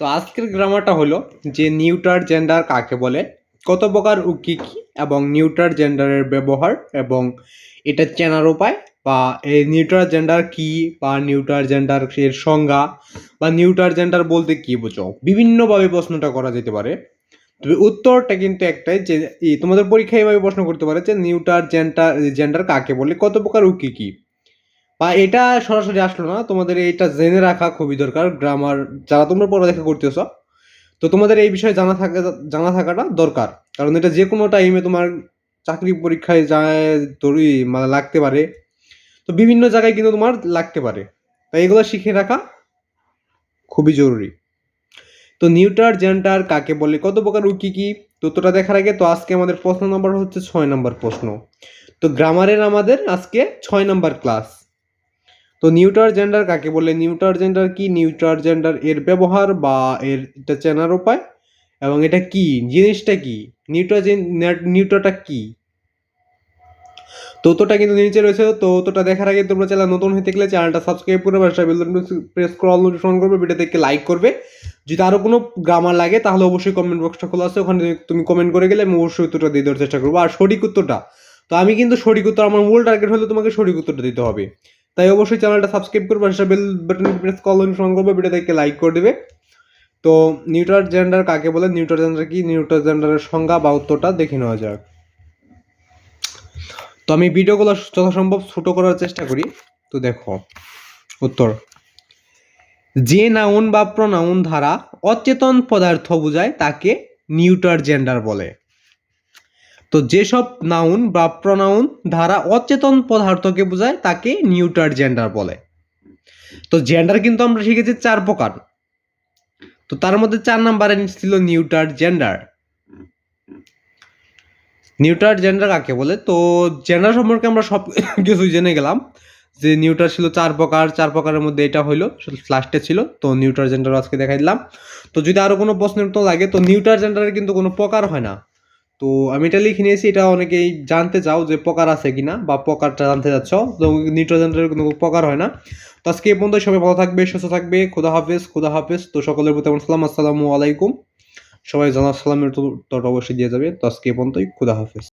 তো আজকের গ্রামারটা হলো যে নিউটার জেন্ডার কাকে বলে, কত প্রকার ও কী কী এবং নিউটার জেন্ডারের ব্যবহার এবং এটা চেনার উপায় বা এই নিউটার জেন্ডার কি বা নিউটার জেন্ডার এর সংজ্ঞা বা নিউটার জেন্ডার বলতে কি বোঝো? বিভিন্নভাবে প্রশ্নটা করা যেতে পারে। তবে উত্তরটা কিন্তু একটাই যে তোমাদের পরীক্ষায় এভাবে প্রশ্ন করতে পারে যে নিউটার জেন্ডার জেন্ডার কাকে বলে, কত প্রকার ও কী কী। বা এটা সরাসরি আসলো না, তোমাদের এটা জেনে রাখা খুবই দরকার গ্রামার যারা তোমরা পড়ালেখা করতেছ। তো তোমাদের এই বিষয়ে জানা থাকা, জানা থাকাটা দরকার। কারণ এটা যে কোনো টাইমে তোমার চাকরি পরীক্ষায় যায় তোরই মানে লাগতে পারে। তো বিভিন্ন জায়গায় কিন্তু তোমার লাগতে পারে। তাই এগুলো শিখে রাখা খুবই জরুরি। তো নিউটার জেন্টার কাকে বলে, কত প্রকার ও কী কী তথ্যটা দেখার আগে তো আজকে আমাদের প্রশ্ন নাম্বার হচ্ছে ছয় নম্বর প্রশ্ন। তো গ্রামারের আমাদের আজকে ছয় নম্বর ক্লাস তো নিউটার জেন্ডার কাকে বলে? নিউটার জেন্ডার কি? নিউটার জেন্ডার এর ব্যবহার বা এর এটা চেনার উপায়? এবং এটা কি? জিনিসটা কি? নিউটার নিউটারটা কি? তোতোটা কিন্তু নিচে রয়েছে। তো তোটা দেখার আগে তোমরা চ্যানেল নতুন হয়ে থাকলে চ্যানেলটা সাবস্ক্রাইব করে পাশে প্রেস করে অল নোটিফিকেশন করবে ভিডিও দেখে লাইক করবে। যদি আরও কোনো গ্রামার লাগে, তাহলে অবশ্যই কমেন্ট বক্সটা খোলা আছে। ওখানে তুমি কমেন্ট করে গেলে আমি অবশ্যই উত্তরটা দিয়ে দেওয়ার চেষ্টা করব। আর সঠিক উত্তরটা? তো আমি কিন্তু সঠিক উত্তর, আমার মূল টার্গেট হলে তোমাকে সঠিক উত্তরটা দিতে হবে। তাই অবশ্যই চ্যানেলটা সাবস্ক্রাইব করবে, পাশে বেল বাটন প্রেস কল অনুসরণ করবে ভিডিও দেখে লাইক করে দেবে। তো নিউটার জেন্ডার কাকে বলে? নিউটার জেন্ডার কি? নিউটার জেন্ডারের সংজ্ঞা বা উত্তরটা দেখে নেওয়া যাক। তো আমি ভিডিওগুলো যথাসম্ভব ছোট করার চেষ্টা করি। তো দেখো, উত্তর। যে নাউন বা প্রনাউন ধারা অচেতন পদার্থ বোঝায় তাকে নিউটার জেন্ডার বলে। তো যেসব নাউন বা প্রনাউন ধারা অচেতন পদার্থকে বোঝায়, তাকে নিউটার জেন্ডার বলে। তো জেন্ডার কিন্তু আমরা শিখেছি চার প্রকার। তো তার মধ্যে চার নাম্বারে ছিল নিউটার জেন্ডার নিউটার জেন্ডার কাকে বলে? তো জেন্ডার সম্পর্কে আমরা সব কিছু জেনে গেলাম। যে নিউটার ছিল চার প্রকার, চার প্রকারের মধ্যে এটা হইল লাস্টে ছিল, তো নিউটার জেন্ডার আজকে দেখাই দিলাম। তো যদি আরও কোনো প্রশ্নের তো লাগে, তো নিউটার জেন্ডারের কিন্তু কোনো প্রকার হয় না। তো আমি এটা লিখে নিয়েছি, এটা অনেকেই জানতে চাও যে প্রকার আছে কিনা বা প্রকারটা জানতে চাচ্ছ, তো নিউট্রোজেনের কোনো প্রকার হয় না। তো আজকে এই পর্যন্ত সবাই ভালো থাকবে, সুস্থ থাকবে, খুদা হাফেজ খুদা হাফেজ। তো সকলের প্রতি আমার সালাম, আসসালামু আলাইকুম। সবাই জানা সালামের তো অবশ্যই দিয়ে যাবে। তো আজকে এই পর্যন্তই, খুদা হাফেজ।